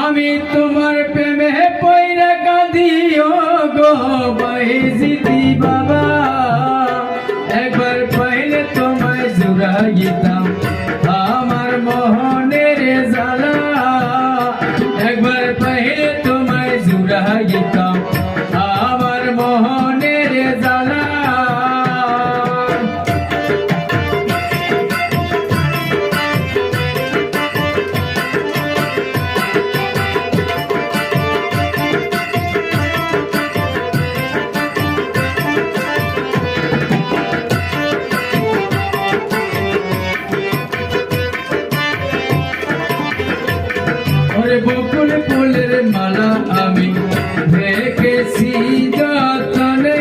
আমি তোমার প্রেমে পয়রা কাঁদিও গো বাইজিতি বাবা। একবার পাইলে তোমায় জোড়া গীতাম আমার তোর বকুল মালা আমি দেখেছি যতনে।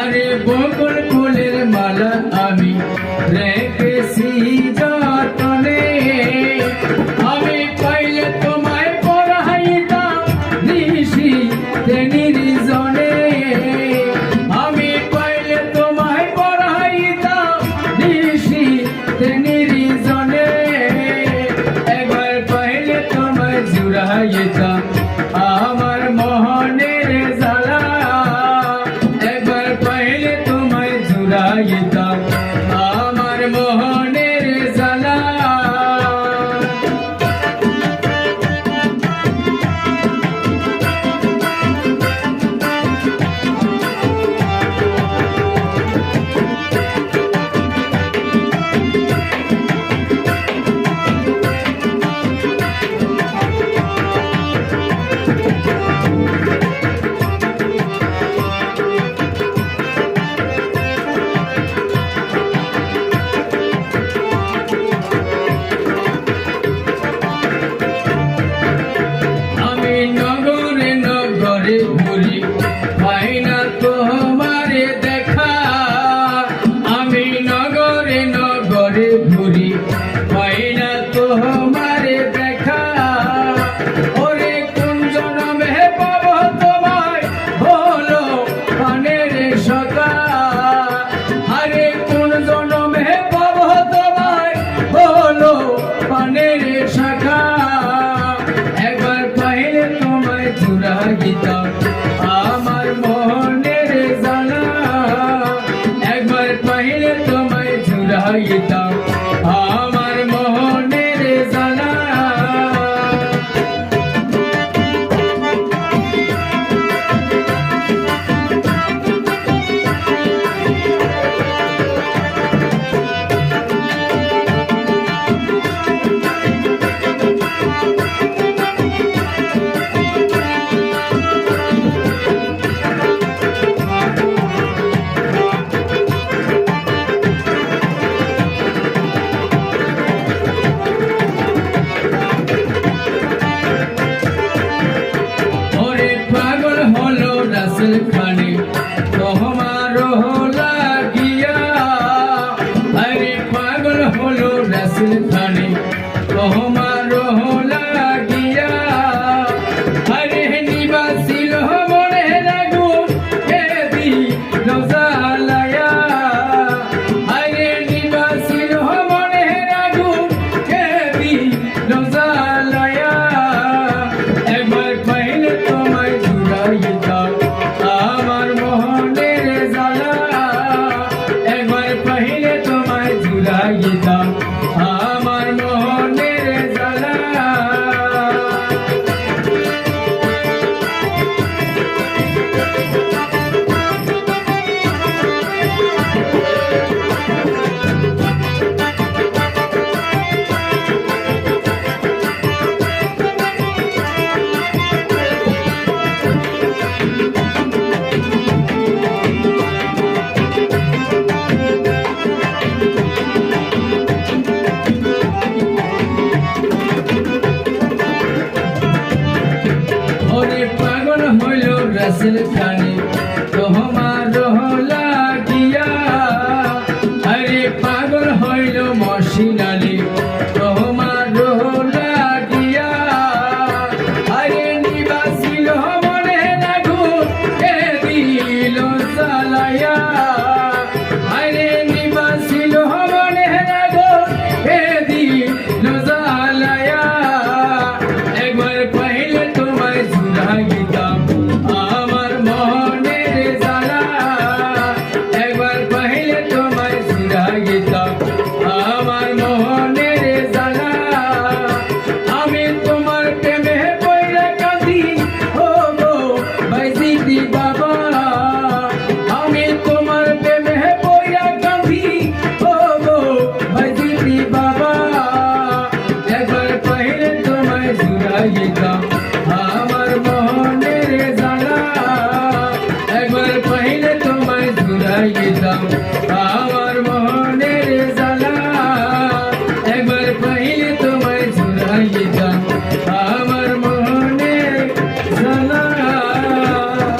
আরে বকুল ফুলের মালা আমি রে আমার guitar. তোমার রহমান i'm so Brazilian